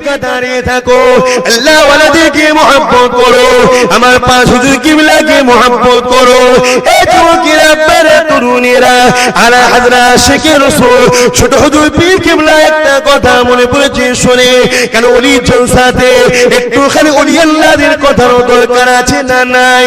দাঁড়িয়ে থাকো। আল্লাহ ওয়ালাদেরকে মহব্বত করো। আমার পাঁচ হুজুর কিবলাকে মহব্বত করো। এ যুবকেরা আপনারা তরুণেরা আলা হাজরা, শেখে রসুল, ছোট হুজুর পীর কিবলা একটা কথা মনে পড়েছে, শুনে। কেন অলি জলসাতে একটুখানি অলি আল্লাহদের কথারও দরকার আছে না নাই?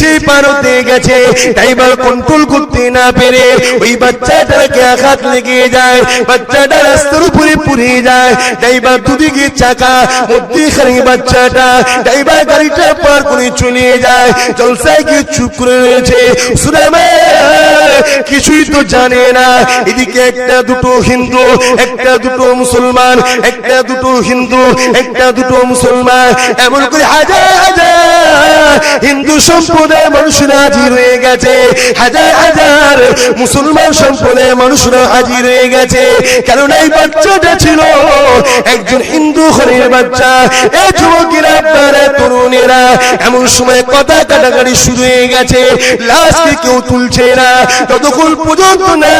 যে পারতে গেছে। ড্রাইভার কন্ট্রোল করতে না পেরে ওই বাচ্চাটাকে আঘাত লেগে যায়। বাচ্চাটা রাস্তার উপরে পুড়ে যায়। ড্রাইভার দুদিকে চাকা, মধ্যেখানে বাচ্চাটা। ড্রাইভার গাড়িটা পার করে চলে যায়। জলসায় গিয়ে চুপ করে রয়েছে। সুলাইমান! কিছুই তো জানে না। এদিকে একটা দুটো হিন্দু, একটা দুটো মুসলমান, একটা দুটো হিন্দু, একটা দুটো মুসলমান। এমন করে হাজার হাজার হিন্দু সম্প্রদায় মানুষরা হাজির হয়ে গেছে। হাজার হাজার মুসলমান সম্প্রদায় মানুষরা হাজির হয়ে গেছে। কারণ এই বাচ্চাটা ছিল একজন হিন্দু ঘরের বাচ্চা। এই যুবকেরা, আপনারা, তরুণেরা, এমন সময় কথা কাটাকাটি শুরু হয়ে গেছে। লাশকে কেউ তুলছে না। ততক্ষণ পর্যন্ত না,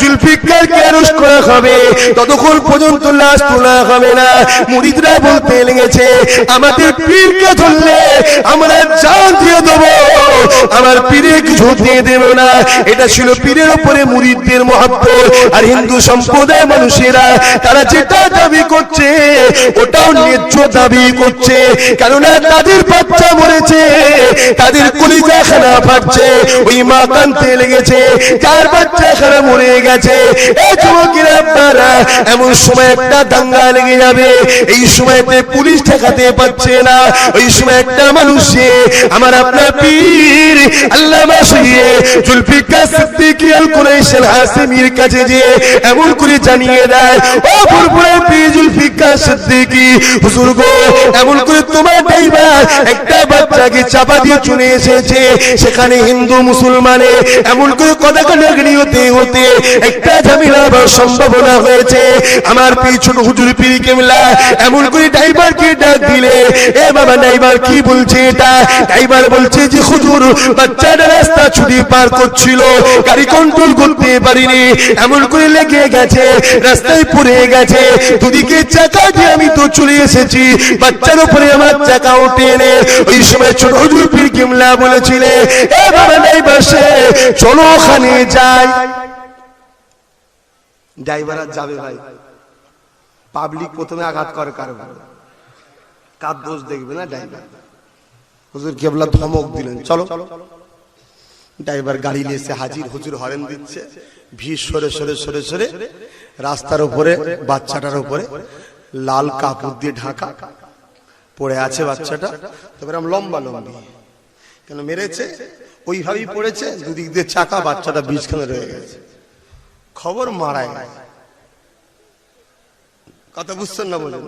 জুলফিকারকে অ্যারেস্ট করা হবে। ততক্ষণ পর্যন্ত লাশ তোলা হবে না। মুরিদরা বলতে লেগেছে, আমাদের পীরকে ধরলে আমরা জান দিয়ে দেবো। আমার পীরে কিছু দিয়ে দেব না। এটা ছিল পীরের উপরে মুরিদদের মহাব্বত। আর হিন্দু সম্প্রদায় মানুষেরা, তারা যেটা দাবি করছে, ওটাও ন্যায্য দাবি করছে। কেননা তাদের বাচ্চা মরেছে, তাদের কলিজা খানা ফাটছে। ওই মা কানতে লেগেছে যার বাচ্চা খানা মরে গেছে। এই আপনারা, এমন সময় একটা দাঙ্গা লেগে যাবে। এই সময়তে পুলিশ ঠেকাতে পারছে না। ওই সময় একটা মানুষে আমার আপনার পীর আল্লাহ মাসিয়ে হাসিমির কাছে যে এমন করে জানিয়ে দেয়, ও ফুরফুরে পীর হুজুর গো, এমন করে তোমার ড্রাইভার একটা বাচ্চাকে চাপা দিয়ে চলে এসেছে। সেখানে হিন্দু, মুসলমানে এমন করে হতে একটা ঝামেলা সম্ভাবনা হয়েছে। আমার পিছন হুজুর পীর কেমলা এমন করে ড্রাইভারকে ডাক দিলে, এ বাবা, ড্রাইভার কি বলছে এটা? ড্রাইভার বলছে যে, হুজুর বাচ্চাটা রাস্তা ছুটি পার করছিল, গাড়ি কন্ট্রোল করতে পারিনি, এমন করে লেগে গেছে, রাস্তায় পড়ে গেছে। দুদিকে চাকা দিয়ে আমি তো চলে এসেছি, বাচ্চার উপরে আমার চাকা উঠে এনে ওই সময় ছোট হুজুর পীর কিমলা বলেছিলে এ বাবা, ড্রাইভার সে চলো ওখানে যাই। ড্রাইভার আর যাবে ভাই। পাবলিক প্রথমে আঘাত করে কার কার দোষ দেখবে না ড্রাইভার। হুজুর কেবলা ধমক দিলেন। চলো। ড্রাইভার গাড়ি নিয়ে এসে হাজির। হুজুর হরেন দিচ্ছে। ভিড় সরে সরে সরে সরে রাস্তার উপরে, বাচ্চাটার উপরে লাল কাপড় দিয়ে ঢাকা। পড়ে আছে বাচ্চাটা। তবে লম্বা, লম্বি। কেন মেরেছে? ওইভাবেই পড়েছে, দুদিক দিয়ে চাকা বাচ্চাটা বীজখানে রয়ে গেছে। খবর মারায় কথা বুঝছেন না বলেন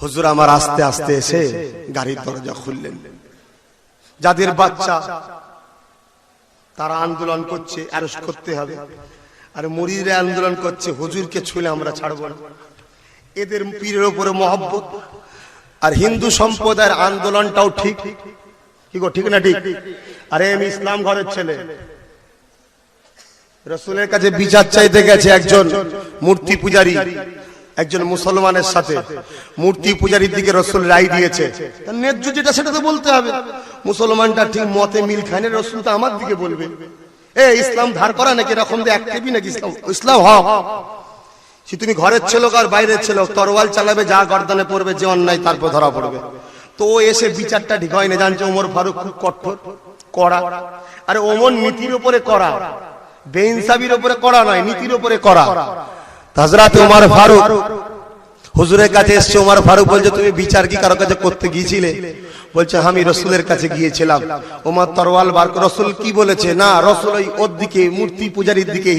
হুজুর আমার আস্তে আস্তে এসে গাড়ির দরজা খুললেন। যাদের বাচ্চা, তারা আন্দোলন করছে, অ্যারেস্ট করতে হবে। আর মরিদরা আন্দোলন করছে, হুজুরকে ছুলে আমরা ছাড়বো না। এদের পীরের উপরে মহব্বত। আর হিন্দু সম্প্রদায়ের আন্দোলনটাও ঠিক। কি গো, ঠিক না ঠিক? আরে, আমি ইসলাম ঘরের ছেলে। রসুলের কাছে বিচার চাইতে গেছে একজন মূর্তি পূজারী, একজন মুসলমানের সাথে। মূর্তি পূজারীর দিকে রসুল রায় দিয়েছে। তার ন্যায্য যেটা, সেটা তো বলতে হবে। মুসলমানটা ঠিক মতে মিল খায় না রসুল তো আমার দিকে বলবে। এ, ইসলাম ধার করা নাকি এরকম দিয়ে একটিভি নাকি ইসলাম? ইসলাম হক সে তুমি ঘরের ছেলে আর বাইরের ছেলে তরোয়াল চালাবে যা গর্দনে পড়বে যে অন্যায় তারপর ধরা পড়বে। তো ও এসে বিচারটা ঠিক হয় না জানছে ওমর ফারুক খুব কঠোর করা আরে ওমর নীতির উপরে করা বেইনসাবির উপরে করা নয় নীতির উপরে করা হাজরাতে ওমর ফারুক হুজুরের কাছে এসছে ওমর ফারুক বলছে, তুমি বিচার কি কারও কাছে করতে গিয়েছিলে? বলছে, আমি রসুলের কাছে গিয়েছিলাম। ওমর তরওয়াল বার রসুল কি বলেছে? না, রসুল ওই ওর দিকে, মূর্তি পূজারীর দিকে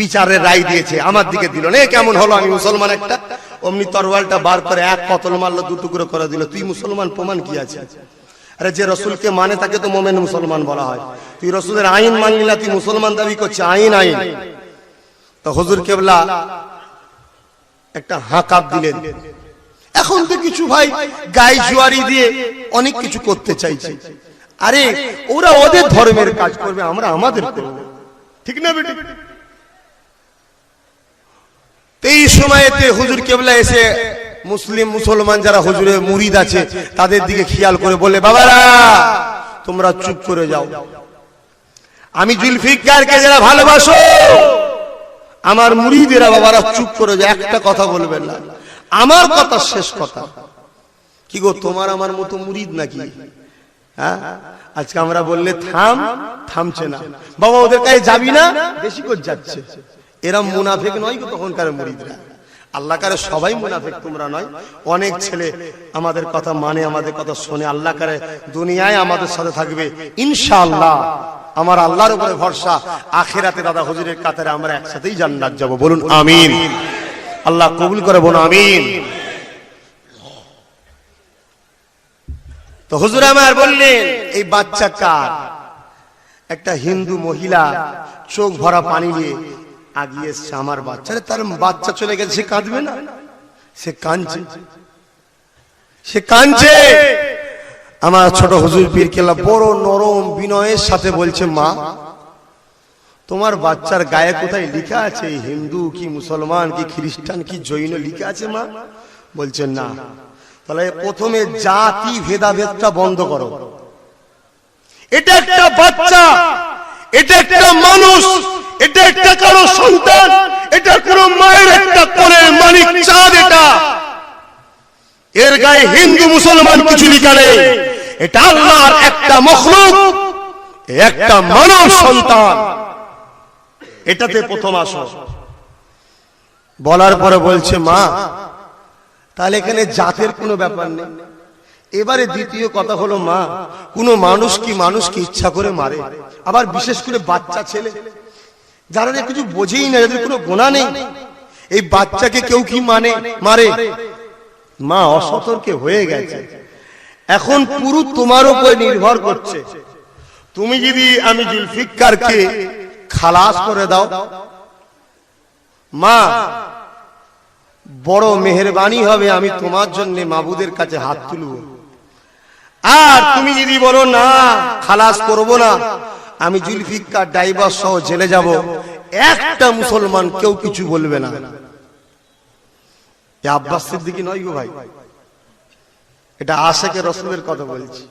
বিচারের রায় দিয়েছে, আমার দিকে দিল। না, কেমন হলো? আমি মুসলমান একটা? অমনি তরওয়ালটা বার করে এক কতল মারলো, দু টুকরো করে দিল। তুই মুসলমান, প্রমাণ কি আছে? আরে, যে রসুলকে মানে তাকে তো মোমেন মুসলমান বলা হয়। তুই রসুলের আইন মানলি না, তুই মুসলমান দাবি করছে আইন আইন। তো হুজুর কেবলা একটা হাঁকাপ দিলেন। এখন তো কিছু ভাই গাই জুয়ারি দিয়ে অনেক কিছু করতে চাইছে। আরে, ওরা ওদের ধর্মের কাজ করবে, আমরা আমাদের করব। ঠিক না বেটি? এই সময়েতে হুজুর কেবলা এসে মুসলিম, মুসলমান যারা হুজুরের মুরিদ আছে, তাদের দিকে খেয়াল করে বলে বাবারা, তোমরা চুপ করে যাও। আমি জুলফিকারকে যারা ভালোবাসো আমার মুড়িদেরা বাবারা চুপ করে যে একটা কথা বলবেন না। আমার কথা শেষ কথা। কি গো, তোমার আমার মতো মুরিদ নাকি? হ্যাঁ? আজকে আমরা বললে থাম, থামছে না। বাবা ওদের কাছে যাবি না, বেশি করে যাচ্ছে। এরা মুনাফেক নয় তখনকার মুরিদরা আল্লাহ কারে সবাই মুনাফেক, তোমরা নয়। অনেক ছেলে আমাদের কথা মানে আমাদের কথা শোনে। আল্লাহ কারে দুনিয়ায় আমাদের সাথে থাকবে। ইনশাআল্লাহ। আমার আল্লাহর উপরে ভরসা। আখেরাতে দাদা হুজুরের কাতারে আমরা একসাথেই জান্নাত যাব। বলুন, আমিন। আল্লাহ কবুল করে বলুন, আমিন। তো হুজুর আমার বললেন, এই বাচ্চা কার? একটা হিন্দু মহিলা চোখ ভরা পানি নিয়ে আগিয়ে এসছে আমার বাচ্চা। তার বাচ্চা চলে গেছে, সে কাঁদবে না? সে কাঁদছে। সে কাঁদছে। আমার ছোট হুজুর পীর কেল্লা বড় নরম বিনয়ের সাথে বলছে, মা, তোমার বাচ্চার গায়ে কোথায় লেখা আছে? হিন্দু কি মুসলমান কি খ্রিস্টান কি জৈন লেখা আছে, মা? বলছে, না। তাহলে প্রথমে জাতি ভেদাভেদটা বন্ধ করো। এটা একটা বাচ্চা, এটা একটা মানুষ। এটা একটা কারও সন্তান, এটা কোন মায়ের একটা কোলের মানিক চাঁদ এটা। এর গায়ে হিন্দু মুসলমান কিছু লিখা এটা আল্লাহর একটা মখলুক, একটা মানব সন্তান। এটাতে প্রথম আসো বলার পরে বলছে, মা, তাহলে এখানে জাতের কোনো ব্যাপার নেই। এবারে দ্বিতীয় কথা হলো, মা, কোনো মানুষ কি মানুষ কি ইচ্ছা করে মারে? আবার বিশেষ করে বাচ্চা ছেলে? যারা কিছু বোঝেই না, যাদের কোনো গোনা নেই। এই বাচ্চাকে কেউ কি মানে? মারে। মা অসতর্কে হয়ে গেছে। এখন পুরো তোমার উপর নির্ভর করছে। তুমি যদি আমি জুলফিকারকে খালাস করে দাও। মা, বড় মেহরবানি হবে, আমি তোমার জন্য মাবুদের কাছে হাত তুলব। আর তুমি যদি বলো, না, খালাস করব না। আমি জুলফিকার ড্রাইভার সহ জেলে যাব। একটা মুসলমান কেউ কিছু বলবে না। আব্বাস সিদ্দিকি নয় গো ভাই। এটা আশেকে রসুলের কথা বলছি।